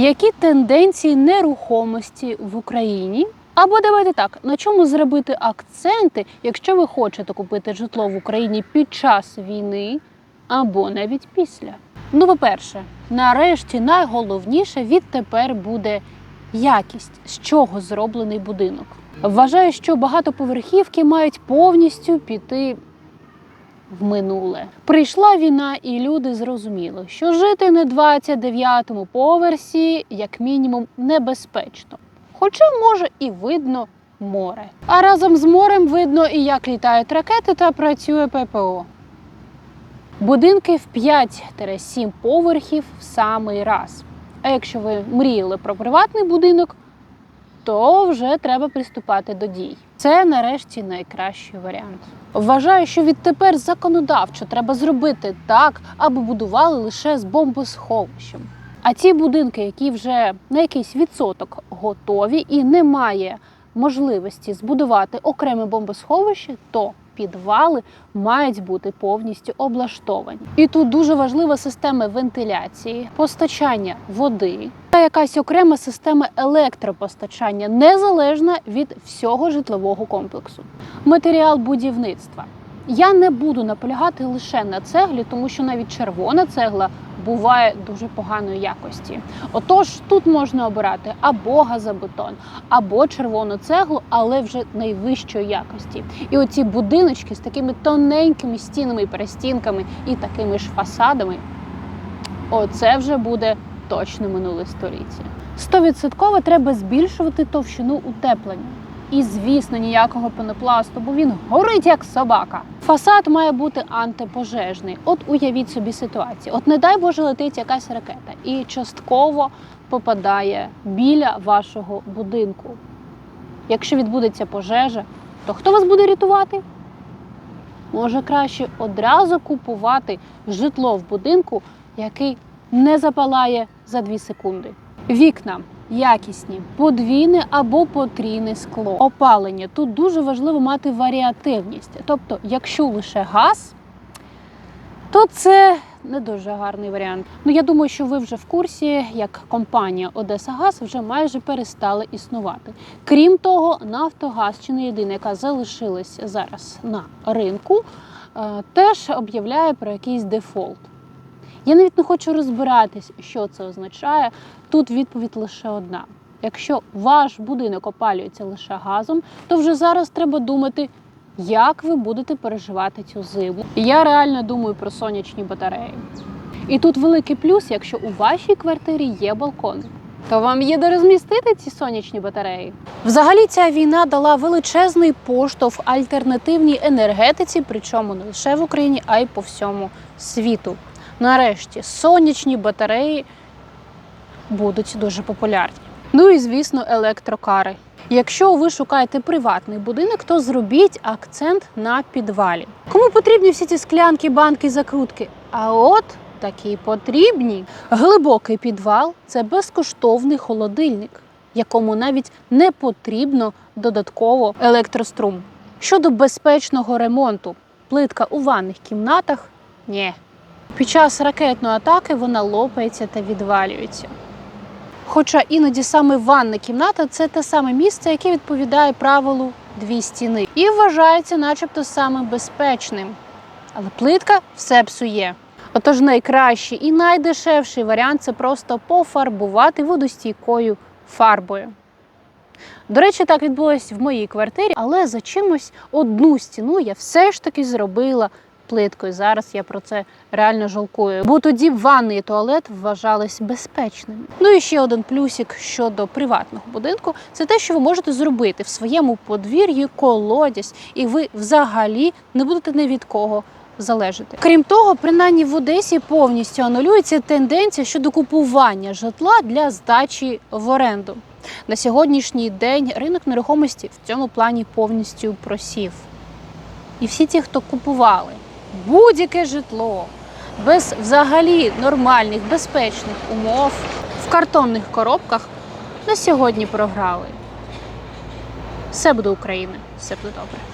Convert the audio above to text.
Які тенденції нерухомості в Україні? Або давайте так, на чому зробити акценти, якщо ви хочете купити житло в Україні під час війни або навіть після? Ну, по-перше, нарешті найголовніше відтепер буде якість, з чого зроблений будинок. Вважаю, що багатоповерхівки мають повністю піти в минуле. Прийшла війна, і люди зрозуміли, що жити на 29-му поверсі, як мінімум, небезпечно. Хоча, може, і видно море. А разом з морем видно і як літають ракети та працює ППО. Будинки в 5-7 поверхів в самий раз. А якщо ви мріяли про приватний будинок, то вже треба приступати до дій. Це нарешті найкращий варіант. Вважаю, що відтепер законодавчо треба зробити так, аби будували лише з бомбосховищем. А ті будинки, які вже на якийсь відсоток готові і немає можливості збудувати окреме бомбосховище, то підвали мають бути повністю облаштовані. І тут дуже важлива система вентиляції, постачання води та якась окрема система електропостачання, незалежна від всього житлового комплексу. Матеріал будівництва. Я не буду наполягати лише на цеглі, тому що навіть червона цегла буває дуже поганої якості. Отож, тут можна обирати або газобетон, або червону цеглу, але вже найвищої якості. І оці будиночки з такими тоненькими стінами і перестінками і такими ж фасадами. Оце вже буде точно минуле століття. Стовідсотково треба збільшувати товщину утеплення. І, звісно, ніякого пенопласту, бо він горить як собака. Фасад має бути антипожежний. От уявіть собі ситуацію. От не дай Боже летить якась ракета і частково попадає біля вашого будинку. Якщо відбудеться пожежа, то хто вас буде рятувати? Може краще одразу купувати житло в будинку, який не запалає за 2 секунди. Вікна якісні, подвійне або потрійне скло. Опалення тут дуже важливо мати варіативність. Тобто, якщо лише газ, то це не дуже гарний варіант. Ну я думаю, що ви вже в курсі, як компанія Одеса Газ вже майже перестала існувати. Крім того, Нафтогаз, чи не єдина, яка залишилась зараз на ринку, е, теж об'являє про якийсь дефолт. Я навіть не хочу розбиратись, що це означає. Тут відповідь лише одна: якщо ваш будинок опалюється лише газом, то вже зараз треба думати, як ви будете переживати цю зиму. Я реально думаю про сонячні батареї. І тут великий плюс, якщо у вашій квартирі є балкон. То вам є де розмістити ці сонячні батареї. Взагалі, ця війна дала величезний поштовх альтернативній енергетиці, причому не лише в Україні, а й по всьому світу. Нарешті сонячні батареї будуть дуже популярні. Ну і звісно, електрокари. Якщо ви шукаєте приватний будинок, то зробіть акцент на підвалі. Кому потрібні всі ці склянки, банки, закрутки? А от такі потрібні. Глибокий підвал це безкоштовний холодильник, якому навіть не потрібно додатково електрострум. Щодо безпечного ремонту, плитка у ванних кімнатах ні. Під час ракетної атаки вона лопається та відвалюється. Хоча іноді саме ванна кімната це те саме місце, яке відповідає правилу дві стіни, і вважається, начебто, самим безпечним. Але плитка все псує. Отож, найкращий і найдешевший варіант це просто пофарбувати водостійкою фарбою. До речі, так відбулось в моїй квартирі, але за чимось одну стіну я все ж таки зробила плиткою. Зараз я про це реально жалкую. Бо тоді ванний і туалет вважались безпечними. Ну і ще один плюсик щодо приватного будинку це те, що ви можете зробити в своєму подвір'ї колодязь, і ви взагалі не будете ні від кого. Залежати. Крім того, принаймні в Одесі повністю анулюється тенденція щодо купування житла для здачі в оренду. На сьогоднішній день ринок нерухомості в цьому плані повністю просів. І всі ті, хто купували будь-яке житло без взагалі нормальних, безпечних умов в картонних коробках, на сьогодні програли. Все буде Україна, все буде добре.